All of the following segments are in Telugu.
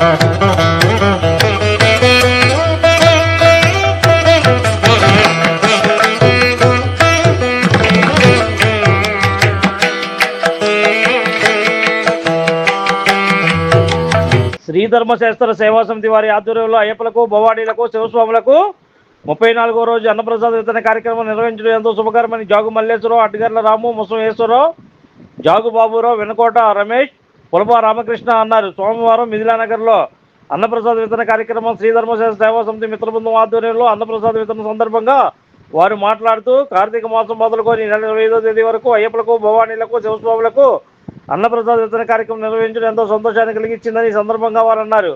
శ్రీ ధర్మశాస్త్ర సేవా సమితి వారి ఆధ్వర్యంలో అయ్యప్పలకు భవాడీలకు శివస్వాములకు ముప్పై నాలుగో రోజు అన్నప్రసాద వితరణ కార్యక్రమం నిర్వహించడం ఎంతో శుభకరమని జాగు మల్లేశ్వరరావు అడ్డగర్ల రాము ముసమేశ్వరరావు జాగు బాబురావు వెనుకోట రమేష్ పులప రామకృష్ణ అన్నారు. సోమవారం మిథిలానగర్లో అన్నప్రసాద వితరణ కార్యక్రమం శ్రీ సేవా సమితి మిత్రబృందం ఆధ్వర్యంలో అన్నప్రసాద వితరణ సందర్భంగా వారు మాట్లాడుతూ కార్తీక మాసం మొదలుకొని నెల ఇరవై ఐదో తేదీ వరకు అయ్యప్పలకు భవానీలకు శివస్వాములకు అన్నప్రసాద వితరణ కార్యక్రమం నిర్వహించడం ఎంతో సంతోషాన్ని కలిగించిందని సందర్భంగా వారు అన్నారు.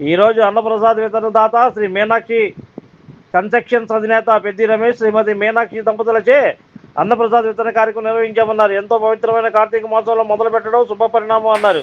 ఈరోజు అన్నప్రసాద వితరణ దాత శ్రీ మీనాక్షి కన్స్ట్రక్షన్స్ అధినేత పెద్ది రమేష్ శ్రీమతి మీనాక్షి దంపతులచే అన్నప్రసాద్ వితరణ కార్యక్రమం నిర్వహించామన్నారు. ఎంతో పవిత్రమైన కార్తీక మాసంలో మొదలు పెట్టడం శుభ పరిణామం అన్నారు.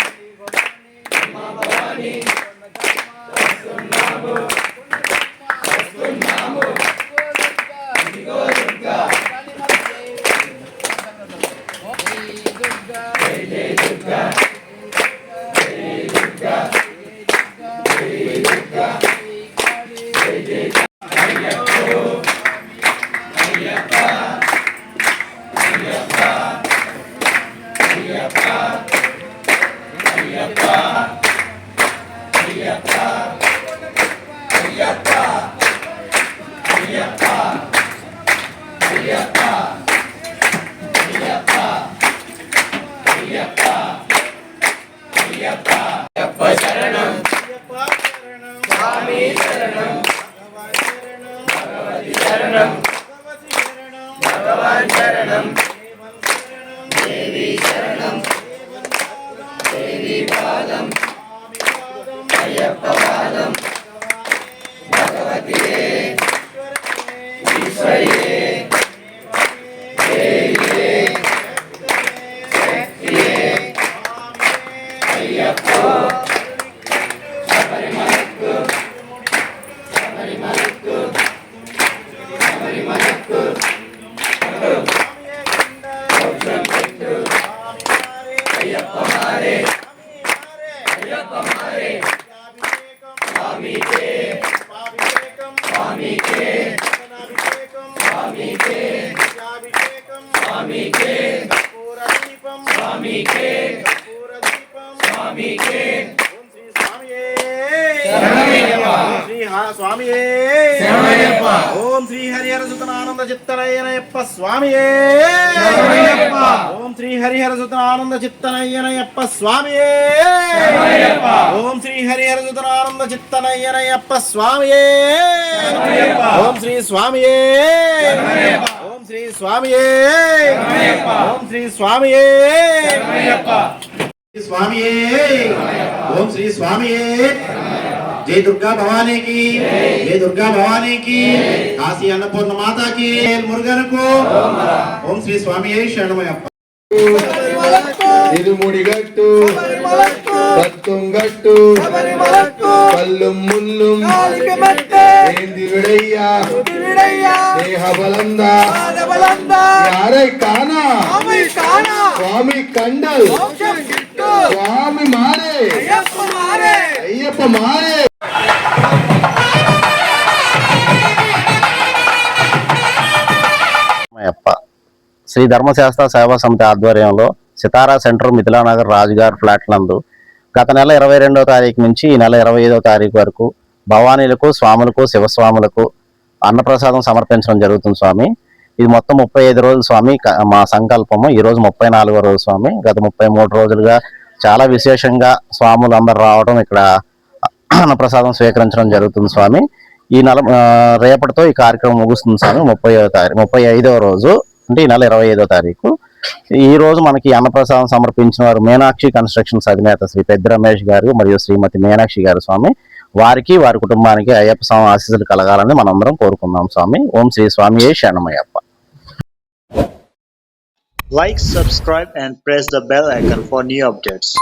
Yeah. அம்பிவாதம் ஐயப்பவாதம். பகவதியே ஈஸ்வரியே தேவியே சக்தியே ஐயப்போ சபரிமலைக்கு சபரிமலைக்கு சபரிமலைக்கு ஐயப்பமாரே హరిహర సుతనానంద చిత్తనయ్యనయప్ప స్వామియే ఓం శ్రీ హరిహర సుతనానంద చిత్తనయ్యనయప్ప స్వామియే ఓం శ్రీ హరిహర సుతనానంద చిత్తనయ్యనయప్ప స్వామియే. ఓం శ్రీ స్వామియే. ఓం శ్రీ స్వామియే. ఓం శ్రీ స్వామియే. స్వామియే. ఓం శ్రీ స్వామియే. జై దుర్గా భవానీ కి జై దుర్గా భవానీ కి కాశీ అన్నపూర్ణ మాతా కి మురుగనుకు. ఓం శ్రీ స్వామి శరణమయ్యప్ప. ఇరుముడిగట్టు పత్తుంగట్టు కల్లు ముల్లు ఏందివిడయ్యా దేహ బలందా యారై కానా? స్వామి కండల్? స్వామి మారే? అయ్యప్ప మారే? శ్రీ ధర్మశాస్త్ర సేవా సమితి ఆధ్వర్యంలో సితారా సెంటర్ మిథిలానగర్ రాజుగారి ఫ్లాట్ నందు గత నెల ఇరవై రెండవ తారీఖు నుంచి ఈ నెల ఇరవై ఐదవ తారీఖు వరకు భవానీలకు స్వాములకు శివస్వాములకు అన్నప్రసాదం సమర్పించడం జరుగుతుంది స్వామి. ఇది మొత్తం ముప్పై ఐదు రోజులు స్వామి. మా సంకల్పము ఈరోజు ముప్పై నాలుగో రోజు స్వామి. గత ముప్పై మూడు రోజులుగా చాలా విశేషంగా స్వాములు అందరు రావడం ఇక్కడ అన్నప్రసాదం స్వీకరించడం జరుగుతుంది స్వామి. ఈ నెల రేపటితో ఈ కార్యక్రమం ముగుస్తుంది స్వామి. ముప్పై తారీఖు ముప్పై ఐదవ రోజు అంటే ఈ నెల ఇరవై ఐదో తారీఖు. ఈ రోజు మనకి అన్నప్రసాదం సమర్పించిన వారు మీనాక్షి కన్స్ట్రక్షన్స్ అధినేత శ్రీ పెద్ద రమేష్ గారు మరియు శ్రీమతి మీనాక్షి గారు స్వామి. వారికి వారి కుటుంబానికి అయ్యప్ప స్వామి ఆశీస్సులు కలగాలని మనందరం కోరుకుందాం స్వామి. ఓం శ్రీ స్వామి శరణమయ్యప్ప. Like subscribe and press the bell icon for new updates